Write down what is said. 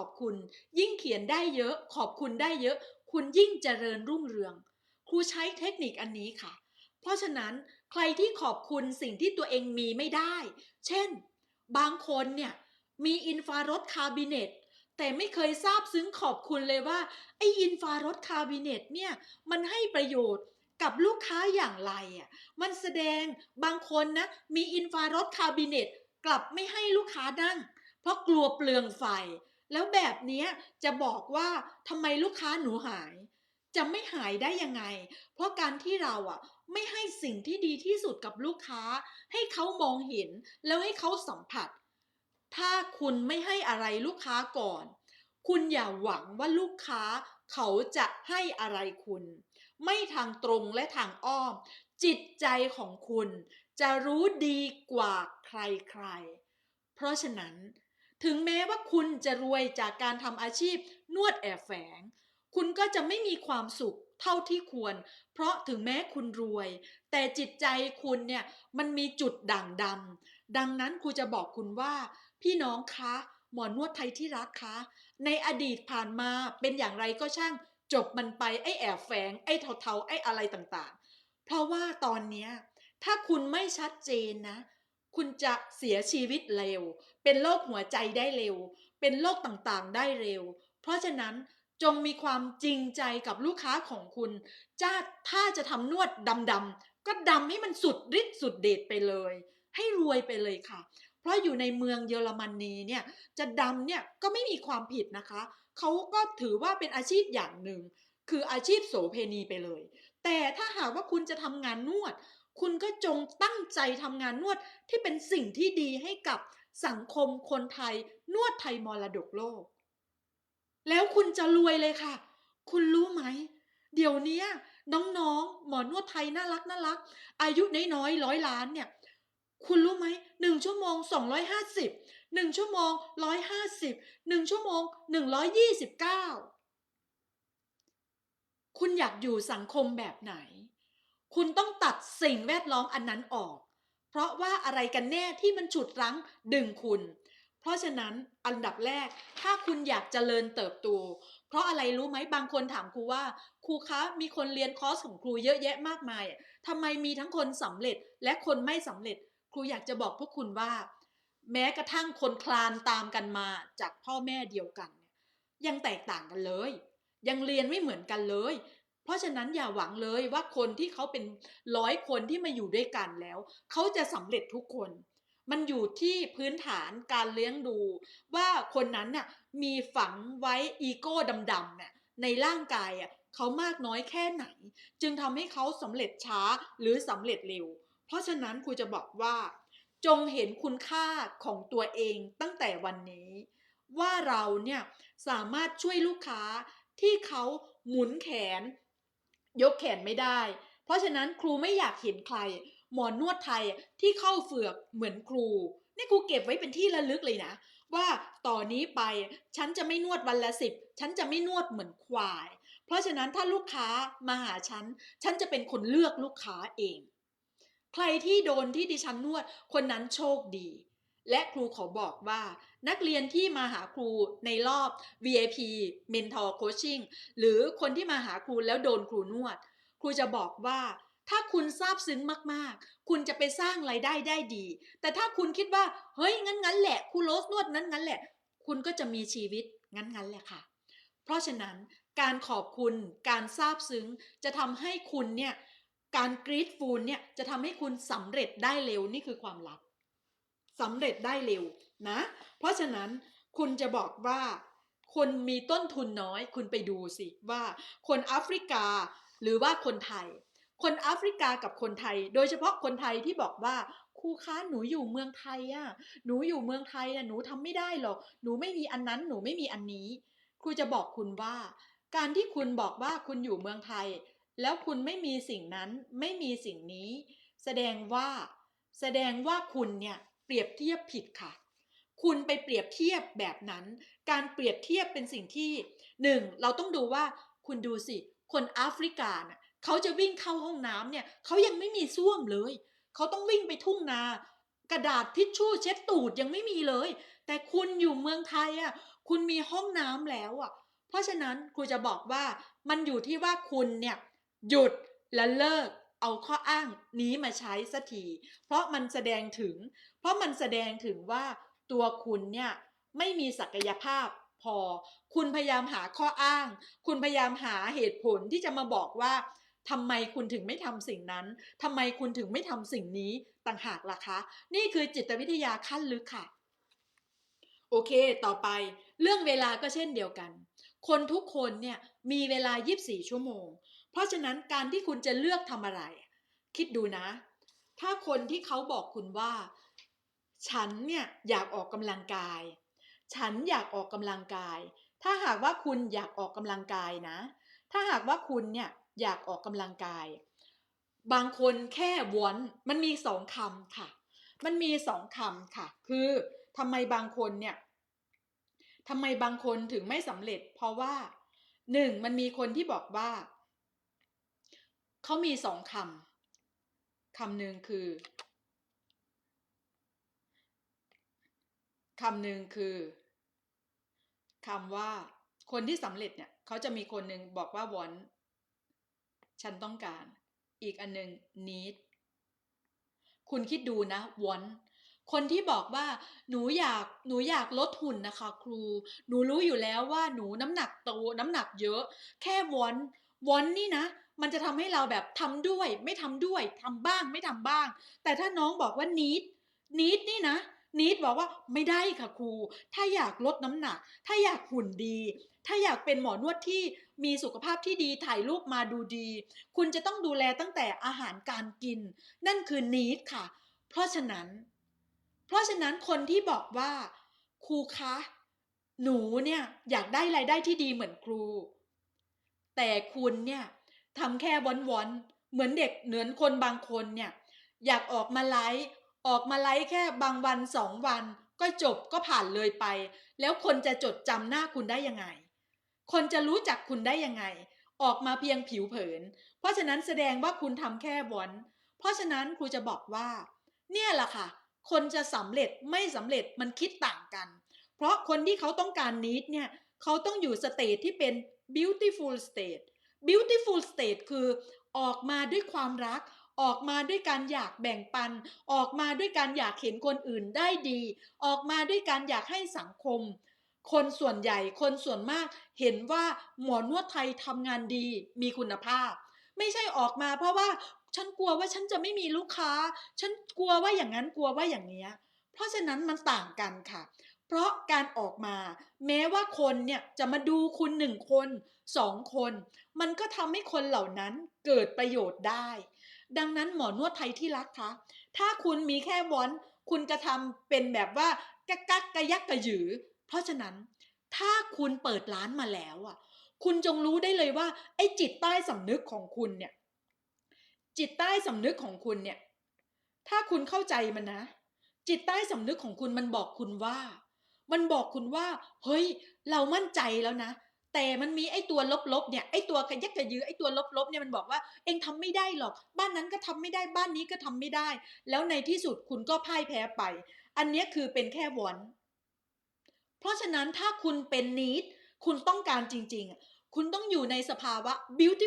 อบคุณ ยิ่งเขียนได้เยอะ ขอบคุณได้เยอะ คุณยิ่งเจริญรุ่งเรือง ครูใช้เทคนิคอันนี้ค่ะ เพราะฉะนั้นใครที่ขอบคุณสิ่งที่ตัวเองมีไม่ได้ เช่น บางคนเนี่ยมีอินฟารดคาบิเนตแต่ไม่เคยทราบซึ้งขอบคุณเลยว่าไออินฟารดคาบิเนตเนี่ยมันให้ประโยชน์กับลูกค้าอย่างไรอะมันแสดงบางคนนะมีอินฟารดคาบิเนตกลับไม่ให้ลูกค้านั่ง เพราะกลัวเปลืองไฟ แล้วแบบเนี้ยจะบอกว่าทำไมลูกค้าหนูหาย จะไม่หายได้ยังไง เพราะการที่เราอะไม่ให้สิ่งที่ดีที่สุดกับลูกค้า ให้เขามองเห็นแล้วให้เขาสัมผัส ถ้าคุณไม่ให้อะไรลูกค้าก่อน คุณอย่าหวังว่าลูกค้าเขาจะให้อะไรคุณ ไม่ทางตรงและทางอ้อม จิตใจของคุณจะรู้ดีกว่าใครๆ เพราะฉะนั้น ถึงแม้ว่าคุณจะรวยจากการทำอาชีพนวดแอบแฝง คุณก็จะไม่มีความสุขเท่าที่ควร เพราะถึงแม้คุณรวย แต่จิตใจคุณเนี่ยมันมีจุดด่างดำดังนั้นครูจะบอกคุณว่า พี่น้องคะ หมอนวดไทยที่รักคะ ในอดีตผ่านมาเป็นอย่างไรก็ช่างจบมันไปไอ้แอบแฝง ไอ้เทาๆไอ้อะไรต่างๆ เพราะว่าตอนเนี้ยถ้าคุณไม่ชัดเจนนะ คุณจะเสียชีวิตเร็ว เป็นโรคหัวใจได้เร็ว เป็นโรคต่างๆ ได้เร็ว เพราะฉะนั้นจงมีความจริงใจกับลูกค้าของคุณจ้าถ้าจะทำนวดดำๆก็ดำให้มันสุดฤทธิ์สุดเดชไปเลย ให้รวยไปเลยค่ะ เพราะอยู่ในเมืองเยอรมนีเนี่ยจะดำเนี่ยก็ไม่มีความผิดนะคะ เขาก็ถือว่าเป็นอาชีพอย่างหนึ่ง คืออาชีพโสเพณีไปเลย แต่ถ้าหากว่าคุณจะทำงานนวด คุณก็จงตั้งใจทำงานนวดที่เป็นสิ่งที่ดีให้กับสังคมคนไทย นวดไทยมรดกโลก แล้วคุณจะรวยเลยค่ะ คุณรู้ไหม เดี๋ยวนี้น้องๆ หมอนวดไทยน่ารักน่ารัก อายุน้อยๆร้อยล้านเนี่ย คุณรู้ไหมหนึ่งชั่วโมงสองร้อยห้าสิบหนึ่งชั่วโมงร้อยห้าสิบหนึ่งชั่วโมงหนึ่งร้อยยี่สิบเก้าคุณอยากอยู่สังคมแบบไหน คุณต้องตัดสิ่งแวดล้อมอันนั้นออก เพราะว่าอะไรกันแน่ที่มันฉุดรั้งดึงคุณ เพราะฉะนั้นอันดับแรก ถ้าคุณอยากเจริญเติบโตเพราะอะไรรู้ไหมบางคนถามครูว่า ครูคะมีคนเรียนคอร์สของครูเยอะแยะมากมายอะทำไมมีทั้งคนสำเร็จและคนไม่สำเร็จ ครูอยากจะบอกพวกคุณว่า แม้กระทั่งคนคลานตามกันมาจากพ่อแม่เดียวกัน ยังแตกต่างกันเลย ยังเรียนไม่เหมือนกันเลย เพราะฉะนั้นอย่าหวังเลยว่าคนที่เขาเป็นร้อยคนที่มาอยู่ด้วยกันแล้ว เขาจะสำเร็จทุกคน มันอยู่ที่พื้นฐานการเลี้ยงดู ว่าคนนั้นน่ะมีฝังไว้อีโก้ดำๆเนี่ยในร่างกายอะเขามากน้อยแค่ไหน จึงทำให้เขาสำเร็จช้าหรือสำเร็จเร็ว เพราะฉะนั้นครูจะบอกว่า จงเห็นคุณค่าของตัวเองตั้งแต่วันนี้ ว่าเราเนี่ยสามารถช่วยลูกค้าที่เขาหมุนแขน ยกแขนไม่ได้ เพราะฉะนั้นครูไม่อยากเห็นใคร หมอนวดไทยที่เข้าเฝือกเหมือนครู นี่ครูเก็บไว้เป็นที่ระลึกเลยนะ ว่าต่อนนี้ไปฉันจะไม่นวดวันละสิบฉันจะไม่นวดเหมือนควาย เพราะฉะนั้นถ้าลูกค้ามาหาฉัน ฉันจะเป็นคนเลือกลูกค้าเอง ใครที่โดนที่ดิฉันนวดคนนั้นโชคดี และครูขอบอกว่า นักเรียนที่มาหาครูในรอบ VIP Mentor Coaching หรือคนที่มาหาครูแล้วโดนครูนวด ครูจะบอกว่า ถ้าคุณซาบซึ้งมากๆ คุณจะไปสร้างไรายได้ได้ดี แต่ถ้าคุณคิดว่า เฮ้ยงั้นงั้นแหละครูโรสนวดนั้นงั้นแหละ คุณก็จะมีชีวิตงั้นงั้นแหละค่ะ เพราะฉะนั้นการขอบคุณการซาบซึ้งจะทำให้คุณเนี่ยการกรีดฟูลเนี่ยจะทำให้คุณสำเร็จได้เร็วนี่คือความลับ สำเร็จได้เร็วนะ เพราะฉะนั้นคุณจะบอกว่าคนมีต้นทุนน้อย คุณไปดูสิว่าคนแอฟริกาหรือว่าคนไทย คนแอฟริกากับคนไทย โดยเฉพาะคนไทยที่บอกว่าครูคะหนูอยู่เมืองไทยอะหนูอยู่เมืองไทยอะหนูทำไม่ได้หรอกหนูไม่มีอันนั้นหนูไม่มีอันนี้ ครูจะบอกคุณว่า การที่คุณบอกว่าคุณอยู่เมืองไทย แล้วคุณไม่มีสิ่งนั้นไม่มีสิ่งนี้ แสดงว่า แสดงว่าคุณเนี่ย เปรียบเทียบผิดค่ะ คุณไปเปรียบเทียบแบบนั้น การเปรียบเทียบเป็นสิ่งที่หนึ่งเราต้องดูว่าคุณดูสิ คนแอฟริกาเน่ะเขาจะวิ่งเข้าห้องน้ำเนี่ยเขายังไม่มีส้วมเลย เขาต้องวิ่งไปทุ่งนากระดาษทิชชู่เช็ดตูดยังไม่มีเลย แต่คุณอยู่เมืองไทยอะคุณมีห้องน้ำแล้วอะ เพราะฉะนั้นครูจะบอกว่ามันอยู่ที่ว่าคุณเนี่ยหยุดและเลิกเอาข้ออ้างนี้มาใช้สักที เพราะมันแสดงถึง ราะมันแสดงถึงว่าตัวคุณเนี่ยไม่มีศักยภาพพอ คุณพยายามหาข้ออ้าง คุณพยายามหาเหตุผลที่จะมาบอกว่าทำไมคุณถึงไม่ทำสิ่งนั้นทำไมคุณถึงไม่ทำสิ่งนี้ต่างหากล่ะคะ นี่คือจิตวิทยาขั้นลึกค่ะ โอเค ต่อไป เรื่องเวลาก็เช่นเดียวกัน คนทุกคนเนี่ยมีเวลา 24 ชั่วโมง เพราะฉะนั้นการที่คุณจะเลือกทำอะไร คิดดูนะ ถ้าคนที่เขาบอกคุณว่า ฉันเนี่ยอยากออกกำลังกาย ฉันอยากออกกำลังกาย ถ้าหากว่าคุณอยากออกกำลังกายนะ ถ้าหากว่าคุณเนี่ยอยากออกกำลังกาย บางคนแค่วนมันมีสองคำค่ะ มันมีสองคำค่ะ คือทำไมบางคนเนี่ยทำไมบางคนถึงไม่สำเร็จ เพราะว่าหนึ่งมันมีคนที่บอกว่าเขามีสองคำคำหนึ่งคือ คำหนึ่งคือคำว่าคนที่สำเร็จเนี่ยเขาจะมีคนหนึ่งบอกว่า want ฉันต้องการ อีกอันหนึ่ง need คุณคิดดูนะ want คนที่บอกว่าหนูอยากหนูอยากลดหุ่นนะคะ ครู หนูรู้อยู่แล้วว่าหนูน้ำหนักโตน้ำหนักเยอะ แค่ want want นี่นะ มันจะทำให้เราแบบทำด้วย ไม่ทำด้วยทำบ้างไม่ทำบ้าง แต่ถ้าน้องบอกว่า need need นี่นะ need บอกว่าไม่ได้ค่ะครู ถ้าอยากลดน้ำหนัก ถ้าอยากหุ่นดี ถ้าอยากเป็นหมอนวดที่มีสุขภาพที่ดีถ่ายรูปมาดูดี คุณจะต้องดูแลตั้งแต่อาหารการกิน นั่นคือ need ค่ะ เพราะฉะนั้น เพราะฉะนั้นคนที่บอกว่าครูคะ หนูเนี่ยอยากได้รายได้ที่ดีเหมือนครู แต่คุณเนี่ยทำแค่วันๆเหมือนเด็กเหนือนคนบางคนเนี่ยอยากออกมาไลฟ์ ออกมาไลฟ์แค่บางวันสองวัน ก็จบก็ผ่านเลยไป แล้วคนจะจดจำหน้าคุณได้ยังไง คนจะรู้จักคุณได้ยังไง ออกมาเพียงผิวเผิน เพราะฉะนั้นแสดงว่าคุณทำแค่วันเพราะฉะนั้นครูจะบอกว่า เนี่ยแหละค่ะ คนจะสำเร็จไม่สำเร็จมันคิดต่างกัน เพราะคนที่เขาต้องการนิดเนี่ยเขาต้องอยู่สเตทที่เป็น beautiful state beautiful state คือออกมาด้วยความรัก ออกมาด้วยการอยากแบ่งปัน ออกมาด้วยการอยากเห็นคนอื่นได้ดี ออกมาด้วยการอยากให้สังคม คนส่วนใหญ่คนส่วนมากเห็นว่าหมอนวดไทยทำงานดีมีคุณภาพ ไม่ใช่ออกมาเพราะว่าฉันกลัวว่าฉันจะไม่มีลูกค้า ฉันกลัวว่าอย่างนั้นกลัวว่าอย่างนี้เพราะฉะนั้นมันต่างกันค่ะ เพราะการออกมา แม้ว่าคนเนี่ยจะมาดูคุณหนึ่งคนสองคน มันก็ทำให้คนเหล่านั้นเกิดประโยชน์ได้ ดังนั้นหมอนวดไทยที่รักคะถ้าคุณมีแค่วอนคุณจะทำเป็นแบบว่ากักกักกระยักกระหยือ เพราะฉะนั้นถ้าคุณเปิดร้านมาแล้วอะ คุณจงรู้ได้เลยว่า ไอ้จิตใต้สำนึกของคุณเนี่ย จิตใต้สำนึกของคุณเนี่ย ถ้าคุณเข้าใจมันนะ จิตใต้สำนึกของคุณมันบอกคุณว่า มันบอกคุณว่า เฮ้ย เรามั่นใจแล้วนะ แต่มันมีไอ้ตัวลบๆเนี่ยไอ้ตัวขยักกระยือไอ้ตัวลบๆเนี่ยมันบอกว่าเองทำไม่ได้หรอก บ้านนั้นก็ทำไม่ได้บ้านนี้ก็ทำไม่ได้ แล้วในที่สุดคุณก็พ่ายแพ้ไป อันนี้คือเป็นแค่วอนเพราะฉะนั้นถ้าคุณเป็นนิดคุณต้องการจริง ๆ คุณต้องอยู่ในสภาวะ beautiful